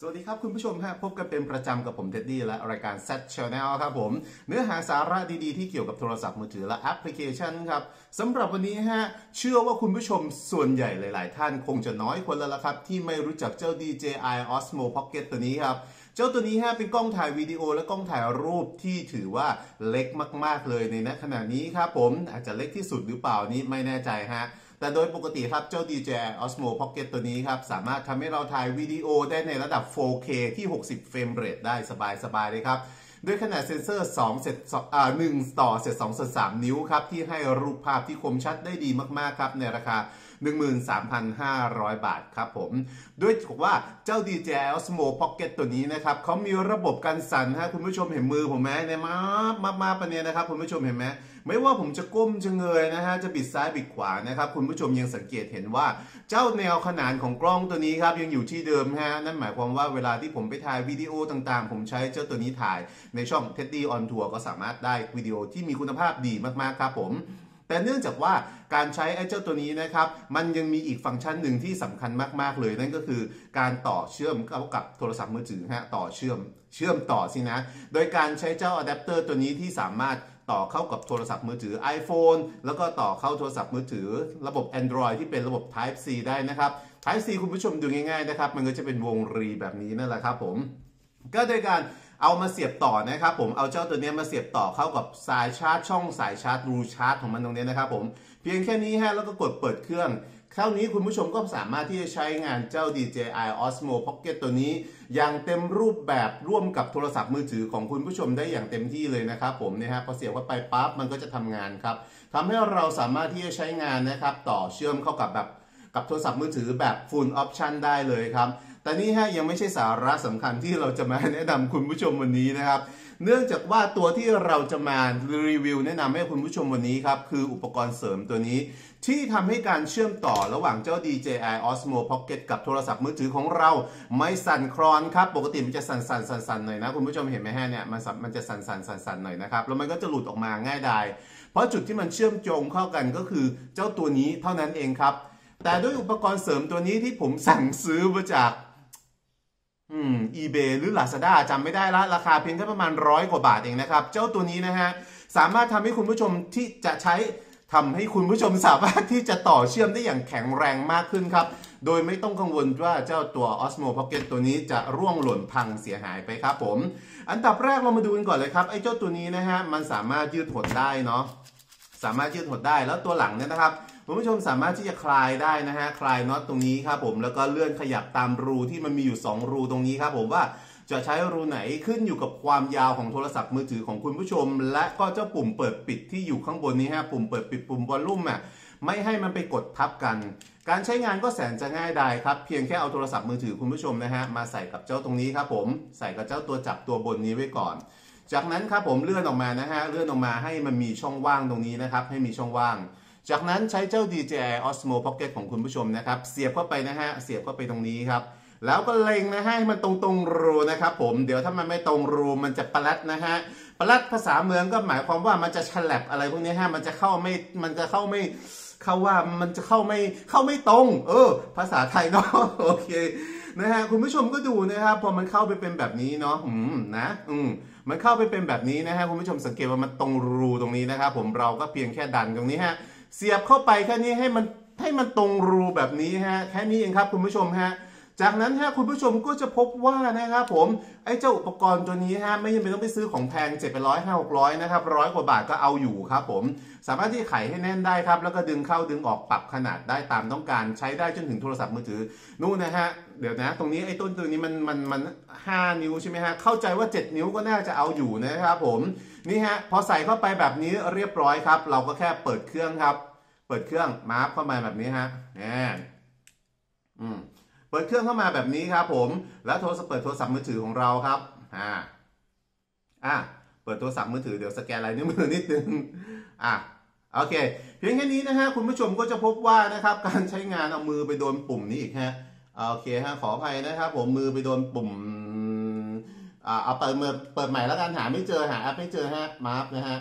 สวัสดีครับคุณผู้ชมฮะพบกันเป็นประจำกับผมเท็ดดี้และรายการ Set Channel ครับผม เนื้อหาสาระดีๆ ที่เกี่ยวกับโทรศัพท์มือถือและแอปพลิเคชันครับสำหรับวันนี้ฮะเชื่อว่าคุณผู้ชมส่วนใหญ่หลายๆ ท่านคงจะน้อยคนแล้วละครับ ที่ไม่รู้จักเจ้า DJI Osmo Pocket ตัวนี้ครับเจ้าตัวนี้ฮะเป็นกล้องถ่ายวิดีโอและกล้องถ่ายรูปที่ถือว่าเล็กมาก ๆ เลยในณขณะนี้ครับผมอาจจะเล็กที่สุดหรือเปล่านี้ไม่แน่ใจฮะ แต่โดยปกติครับเจ้า DJI Osmo Pocket ตัวนี้ครับ สามารถทำให้เราถ่ายวิดีโอได้ในระดับ 4K ที่ 60 เฟรมเรทได้สบายๆเลยครับด้วยขนาดเซนเซอร์2เซตอ่า1ต่อเซต2ส่วน3นิ้วครับ ที่ให้รูปภาพที่คมชัดได้ดีมาก ๆ ครับ ในราคา 13,500 บาทครับผม ด้วยบอกว่าเจ้า DJI Osmo Pocket ตัวนี้นะครับเขามีระบบกันสั่นฮะคุณผู้ชมเห็นมือผมไหมเนี่ยมามามาปะเนี่ยนะครับคุณผู้ชมเห็นไหมไม่ว่าผมจะก้มจะเงยนะฮะจะบิดซ้ายบิดขวานะครับคุณผู้ชมยังสังเกตเห็นว่า เจ้าแนวขนานของกล้องตัวนี้ครับยังอยู่ที่เดิมฮะนั่นหมายความว่าเวลาที่ผมไปถ่ายวิดีโอต่างๆ ผมใช้เจ้าตัวนี้ถ่ายในช่อง Teddy on Tour ก็สามารถได้วิดีโอที่มีคุณภาพดีมากๆครับผม แต่เนื่องจากว่าการใช้ไอ้เจ้าตัวนี้นะครับ มันยังมีอีกฟังก์ชันหนึ่งที่สำคัญมาก ๆ เลย นั่นก็คือการต่อเชื่อมเข้ากับโทรศัพท์มือถือฮะต่อเชื่อมเชื่อมต่อสินะ โดยการใช้เจ้าอะแดปเตอร์ตัวนี้ที่สามารถต่อเข้ากับโทรศัพท์มือถือ iPhone แล้วก็ต่อเข้าโทรศัพท์มือถือ ระบบ Android ที่เป็นระบบ Type C ได้นะครับ Type C คุณผู้ชมดูง่ายๆนะครับ มันก็จะเป็นวงรีแบบนี้นั่นแหละครับผม ก็โดยการ เอามาเสียบต่อนะครับผมเอาเจ้าตัวนี้มาเสียบต่อเข้ากับสายชาร์จช่องสายชาร์จรูชาร์จของมันตรงนี้นะครับผมเพียงแค่นี้ฮะแล้วก็กดเปิดเครื่องคราวนี้คุณผู้ชมก็สามารถที่จะใช้งานเจ้า DJI Osmo Pocket ตัวนี้ อย่างเต็มรูปแบบร่วมกับโทรศัพท์มือถือของคุณผู้ชมได้อย่างเต็มที่เลยนะครับผมเนี่ยฮะพอเสียบเข้าไปปั๊บมันก็จะทำงานครับทำให้เราสามารถที่จะใช้งานนะครับ ต่อเชื่อมเข้ากับแบบกับโทรศัพท์มือถือแบบ Full Option ได้เลยครับ แต่นี่ฮะยังไม่ใช่สาระสำคัญที่เราจะมาแนะนำคุณผู้ชมวันนี้นะครับ เนื่องจากว่าตัวที่เราจะมารีวิวแนะนำให้คุณผู้ชมวันนี้ครับ คืออุปกรณ์เสริมตัวนี้ ที่ทำให้การเชื่อมต่อระหว่างเจ้า DJI Osmo Pocket กับโทรศัพท์มือถือของเราไม่สั่นคลอนครับ ปกติมันจะสั่นสั่นสั่นสั่นหน่อยนะคุณผู้ชมเห็นไหมฮะเนี่ยมันมันจะสั่นสั่นสั่นสั่นหน่อยนะครับแล้วมันก็จะหลุดออกมาง่ายดายเพราะจุดที่มันเชื่อมโยงเข้ากันก็คือเจ้าตัวนี้เท่านั้นเองครับ แต่ด้วยอุปกรณ์เสริมตัวนี้ที่ผมสั่งซื้อมาจาก อืม eBay หรือ Lazada จำไม่ได้ละราคาเพียงแค่ประมาณร้อยกว่าบาทเองนะครับ เจ้าตัวนี้นะฮะ สามารถทำให้คุณผู้ชมที่จะใช้ทำให้คุณผู้ชมสามารถที่จะต่อเชื่อมได้อย่างแข็งแรงมากขึ้นครับ โดยไม่ต้องกังวลว่าเจ้าตัว Osmo Pocket ตัวนี้จะร่วงหล่นพังเสียหายไปครับผม อันดับแรกเรามาดูกันก่อนเลยครับไอ้เจ้าตัวนี้นะฮะมันสามารถยืดหดได้เนาะสามารถยืดหดได้แล้วตัวหลังเนี่ยนะครับ คุณผู้ชมสามารถที่จะคลายได้นะฮะคลายน็อตตรงนี้ครับผมแล้วก็เลื่อนขยับตามรูที่มันมีอยู่ 2 รูตรงนี้ครับผมว่าจะใช้รูไหนขึ้นอยู่กับความยาวของโทรศัพท์มือถือของคุณผู้ชม และก็เจ้าปุ่มเปิดปิดที่อยู่ข้างบนนี้ฮะปุ่มเปิดปิดปุ่มวอลลุ่มอะไม่ให้มันไปกดทับกัน การใช้งานก็แสนจะง่ายดายครับ เพียงแค่เอาโทรศัพท์มือถือคุณผู้ชมนะฮะมาใส่กับเจ้าตรงนี้ครับผมใส่กับเจ้าตัวจับตัวบนนี้ไว้ก่อน จากนั้นครับผมเลื่อนออกมานะฮะเลื่อนออกมาให้มันมีช่องว่างตรงนี้นะครับให้มีช่องว่าง จากนั้นใช้เจ้า DJI Osmo Pocket ของคุณผู้ชมนะครับเสียบเข้าไปนะฮะเสียบเข้าไปตรงนี้ครับแล้วก็เล็งนะฮะให้มันตรงตรงรูนะครับผมเดี๋ยวถ้ามันไม่ตรงรูมันจะปลัดนะฮะปลัดภาษาเมืองก็หมายความว่ามันจะฉลับอะไรพวกนี้ฮะมันจะเข้าไม่มันจะเข้าไม่เข้าว่ามันจะเข้าไม่เข้าไม่ตรง เออ ภาษาไทยเนาะโอเคนะฮะคุณผู้ชมก็ดูนะครับพอมันเข้าไปเป็นแบบนี้เนาะอืมนะอืมมันเข้าไปเป็นแบบนี้นะฮะคุณผู้ชมสังเกตว่ามันตรงรูตรงนี้นะครับผมเราก็เพียงแค่ดันตรงนี้ฮะ เสียบเข้าไปแค่นี้ให้มันให้มันตรงรูแบบนี้ฮะแค่นี้เองครับคุณผู้ชมฮะ จากนั้นฮะคุณผู้ชมก็จะพบว่านะครับผมไอ้เจ้าอุปกรณ์ตัวนี้ฮะไม่จำเป็นต้องไปซื้อของแพง7 8 0 0 5 600นะครับร้อยกว่าบาทก็เอาอยู่ครับผมสามารถที่ไขให้แน่นได้ครับ แล้วก็ดึงเข้าดึงออกปรับขนาดได้ตามต้องการใช้ได้จนถึงโทรศัพท์มือถือนู่นนะฮะเดี๋ยวนะตรงนี้ไอ้ต้นตัวนี้มันมันมัน5นิ้วใช่ไหมฮะเข้าใจว่า 7 นิ้วก็น่าจะเอาอยู่นะครับผมนี่ฮะพอใส่เข้าไปแบบนี้เรียบร้อยครับ เราก็แค่เปิดเครื่องครับ เปิดเครื่องมาร์คเข้ามาแบบนี้ฮะนี่อืม เปิดเครื่องเข้ามาแบบนี้ครับผม แล้วโทรศัพท์เปิดโทรศัพท์มือถือของเราครับ อ่า อ่า เปิดโทรศัพท์มือถือเดี๋ยวสแกนลายนิ้วมือนิดนึง อะโอเค เพียงแค่นี้นะฮะคุณผู้ชมก็จะพบว่านะครับการใช้งานเอามือไปโดนปุ่มนี้อีกฮะ โอเคฮะขออภัยนะครับ ผมมือไปโดนปุ่มอ่าเอาเปิดมือเปิดใหม่แล้วกันหาไม่เจอหาแอปไม่เจอฮะมาร์ฟนะฮะ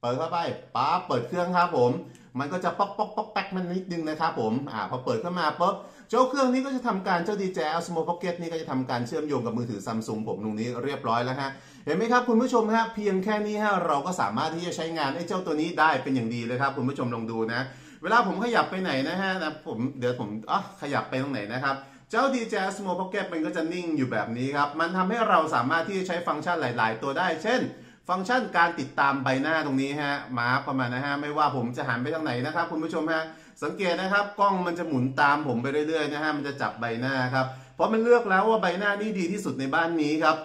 เปิดเข้าไปป๊าเปิดเครื่องครับผม มันก็จะป๊อกป๊อกป๊อกแป๊กมันนิดนึงนะครับผมอ่าพอเปิดเข้ามาปุ๊บเจ้าเครื่องนี้ก็จะทำการเจ้า DJI Osmo Pocket นี่ก็จะทำการเชื่อมโยงกับมือถือซัมซุงผมตรงนี้เรียบร้อยแล้วฮะเห็นไหมครับคุณผู้ชมฮะเพียงแค่นี้ฮะเราก็สามารถที่จะใช้งานไอ้เจ้าตัวนี้ได้เป็นอย่างดีเลยครับ คุณผู้ชมลองดูนะ เวลาผมขยับไปไหนนะฮะนะผมเดี๋ยวผมอะขยับไปตรงไหนนะครับเจ้า DJI Osmo Pocket มันก็จะนิ่งอยู่แบบนี้ครับ มันทำให้เราสามารถที่จะใช้ฟังก์ชันหลาย ๆ ตัวได้ เช่น ฟังก์ชันการติดตามใบหน้าตรงนี้ฮะมาประมาณนะฮะไม่ว่าผมจะหันไปทางไหนนะครับ คุณผู้ชมฮะสังเกตนะครับกล้องมันจะหมุนตามผมไปเรื่อยๆนะฮะมันจะจับใบหน้าครับเพราะมันเลือกแล้วว่าใบหน้านี่ดีที่สุดในบ้านนี้ครับ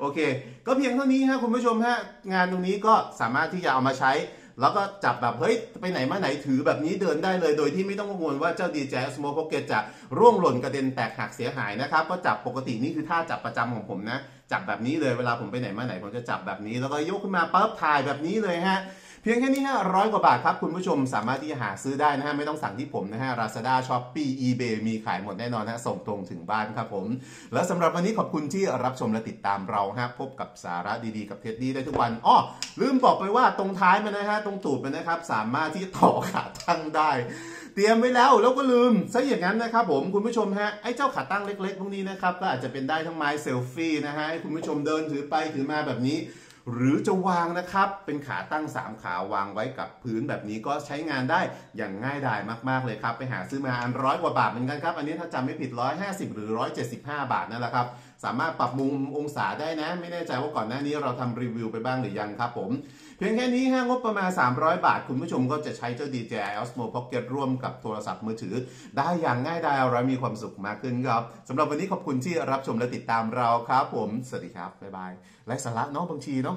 โอเค ก็เพียงเท่านี้ฮะคุณผู้ชมฮะงานตรงนี้ก็สามารถที่จะเอามาใช้ แล้วก็จับแบบเฮ้ยไปไหนมาไหนถือแบบนี้เดินได้เลย โดยที่ไม่ต้องกังวลว่าเจ้า DJI Osmo Pocket จะร่วงหล่นกระเด็นแตกหักเสียหายนะครับก็จับปกตินี่คือท่าจับประจำของผมนะจับแบบนี้เลยเวลาผมไปไหนมาไหนผมจะจับแบบนี้ แล้วก็ยกขึ้นมาปั๊บถ่ายแบบนี้เลยฮะ เพียงแค่นี้ฮะร้อยกว่าบาทครับ คุณผู้ชมสามารถที่จะหาซื้อได้นะฮะ ไม่ต้องสั่งที่ผมนะฮะ Lazada Shopee eBay มีขายหมดแน่นอนฮะ ส่งตรงถึงบ้านครับผม และสำหรับวันนี้ขอบคุณที่รับชมและติดตามเราฮะ พบกับสาระดีๆ กับเท็ดดี้ได้ทุกวันอ้อลืมบอกไปว่าตรงท้ายมันนะฮะ ตรงตูดมันนะครับ สามารถที่จะต่อขาตั้งได้เตรียมไว้แล้วแล้วก็ลืมซะอย่างนั้นนะครับผมคุณผู้ชมฮะไอ้เจ้าขาตั้งเล็กๆพวกนี้นะครับก็อาจจะเป็นได้ทั้งไม้เซลฟี่นะฮะให้คุณผู้ชมเดินถือไปถือมาแบบนี้ หรือจะวางนะครับ เป็นขาตั้ง 3 ขาวางไว้กับพื้นแบบนี้ก็ใช้งานได้อย่างง่ายดายมาก ๆ เลยครับ ไปหาซื้อมาอันร้อยกว่าบาทเหมือนกันครับ อันนี้ถ้าจำไม่ผิด 150 หรือ 175 บาทนั่นแหละครับ สามารถปรับมุมองศาได้นะ ไม่แน่ใจว่าก่อนหน้านี้เราทำรีวิวไปบ้างหรือยังครับผม พียงแค่นี้ฮะงบประมาณ 300 บาท คุณผู้ชมก็จะใช้เจ้า DJI Osmo Pocket ร่วมกับโทรศัพท์มือถือ ได้อย่างง่ายดายและมีความสุขมากขึ้นครับสำหรับวันนี้ขอบคุณที่รับชมและติดตามเราครับผม สวัสดีครับ บ๊ายบายไร้สาระเนาะบางทีเนาะ